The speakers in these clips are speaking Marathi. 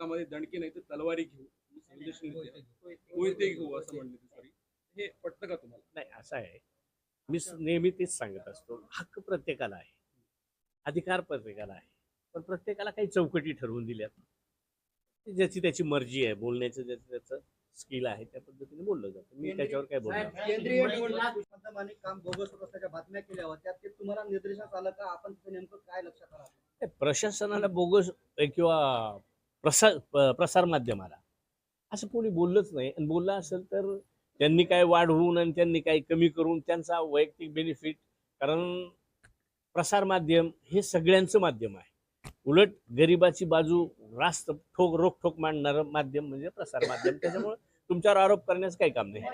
हातामध्ये दणके नाही तर तलवारी घेऊ संदेश कोयते घेऊ असं म्हणले सॉरी हे पटतं का तुम्हाला? नाही असं आहे. मी नेहमी तेच सांगत असतो. हक्क प्रत्येकाला आहे. अधिकार प्रत्येकाला आहे. पण प्रत्येकाला काही चौकटी ठरवून दिल्यात. ज्याची त्याची मर्जी आहे बोलण्याचं ज्याचं त्याचं स्किल आहे त्या पद्धतीने बोललं जातं. मी त्याच्यावर काय बोलणार नाही. केंद्रीय निवडणूक काम बोगस होत बातम्या केल्या होत्या. ते तुम्हाला निर्देशात आलं का? आपण नेमकं काय लक्षात आलं? प्रशासनाला बोगस किंवा प्रसार प्रसारमाध्यमाला असं कोणी बोललंच नाही. आणि बोललं असेल तर त्यांनी काय वाढवून आणि त्यांनी काय कमी करून त्यांचा वैयक्तिक बेनिफिट कारण प्रसार माध्यम हे सगळ्यांचं माध्यम आहे. उलट गरिबाची बाजू रास्त ठोक रोखोक मांडणारं माध्यम म्हणजे प्रसार माध्यम. त्याच्यामुळे तुमच्यावर आरोप करण्याचं काही काम नाही.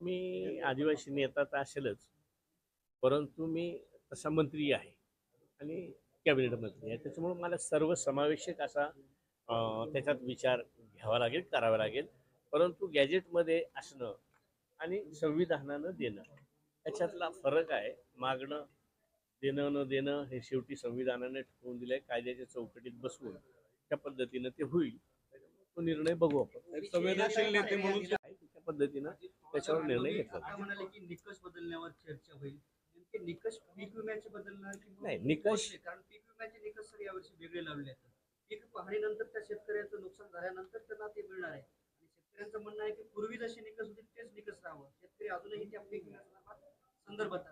मी आदिवासी नेता तर असेलच. परंतु मी तसा मंत्री आहे आणि कॅबिनेट मंत्री आहे. त्याच्यामुळे मला सर्व समावेशक असा त्याच्यात विचार घ्यावा लागेल करावा लागेल. परंतु गॅजेटमध्ये असणं आणि संविधानानं देणं याच्यातला फरक आहे. मागणं देणं न देणं हे शेवटी संविधानाने ठरवून दिलंय. कायद्याच्या चौकटीत बसवून त्या पद्धतीनं ते होईल. तो निर्णय बघू आपण. संवेदनशील नेते म्हणून आहे, त्या पद्धतीनं त्याच्यावर निर्णय घेतला आता म्हणाले की निकष बदलण्यावर चर्चा होईल नेमके निकष पीक विम्याचे बदलणार की मग नाही, निकष-? कारण पीक विम्याचे निकष सर यावर्षी वेगळे लावले आहेत. पीक पाहणीनंतर त्या शेतकऱ्याचं नुकसान झाल्यानंतर त्यांना ते मिळणार आहे. आणि शेतकऱ्यांचं म्हणणं आहे की पूर्वी जसे निकष होते तेच निकष राहावं. शेतकरी अजूनही त्या पीक विम्यासंदर्भात संदर्भात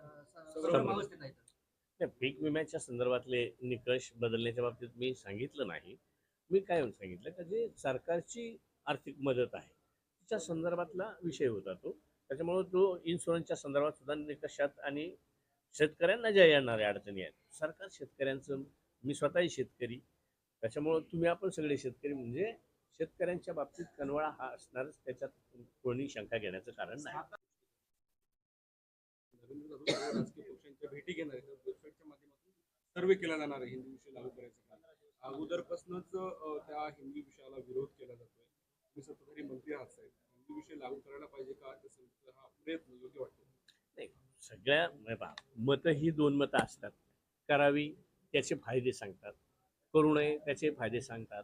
नाही, विम्याच्या संदर्भातले निकष बदलण्याच्या बाबतीत मी सांगितलं नाही. मी काय म्हणून सांगितलं का जे सरकारची आर्थिक मदत आहे तिच्या संदर्भातला विषय होता तो. त्याच्यामुळे तो इन्शुरन्सच्या संदर्भात सुद्धा निकषात आणि शेतकऱ्यांना ज्या येणाऱ्या अडचणी आहेत सरकार शेतकऱ्यांचं मी स्वतःही शेतकरी. त्याच्यामुळं तुम्ही आपण सगळे शेतकरी म्हणजे शेतकऱ्यांच्या बाबतीत कनवाळा हा असणारच त्याच्यात कोणी शंका घेण्याचं कारण नाही. भेटी घेणार सर्वे केला जाणार आहे हिंदी विषय लागू करायचा अगोदरपासूनच त्या हिंदी विषयाला विरोध केला जातोय. तुम्ही सत्ताधारी मंत्री आहात साहेब. हिंदी विषय लागू करायला पाहिजे का? हा प्रयत्न योग्य वाटतो. नाही सगळ्या पहा, मतं ही दोन मतं असतात. करावी त्याचे फायदे सांगतात. करू नये त्याचे फायदे सांगतात.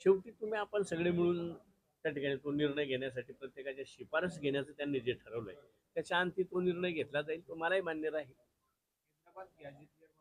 शेवटी तुम्ही आपण सगळे मिळून त्या ठिकाणी तो निर्णय घेण्यासाठी प्रत्येकाच्या शिफारस घेण्याचं त्यांनी जे ठरवलंय त्याच्या अंती तो निर्णय घेतला जाईल तो मलाही मान्य राहील. हैदराबाद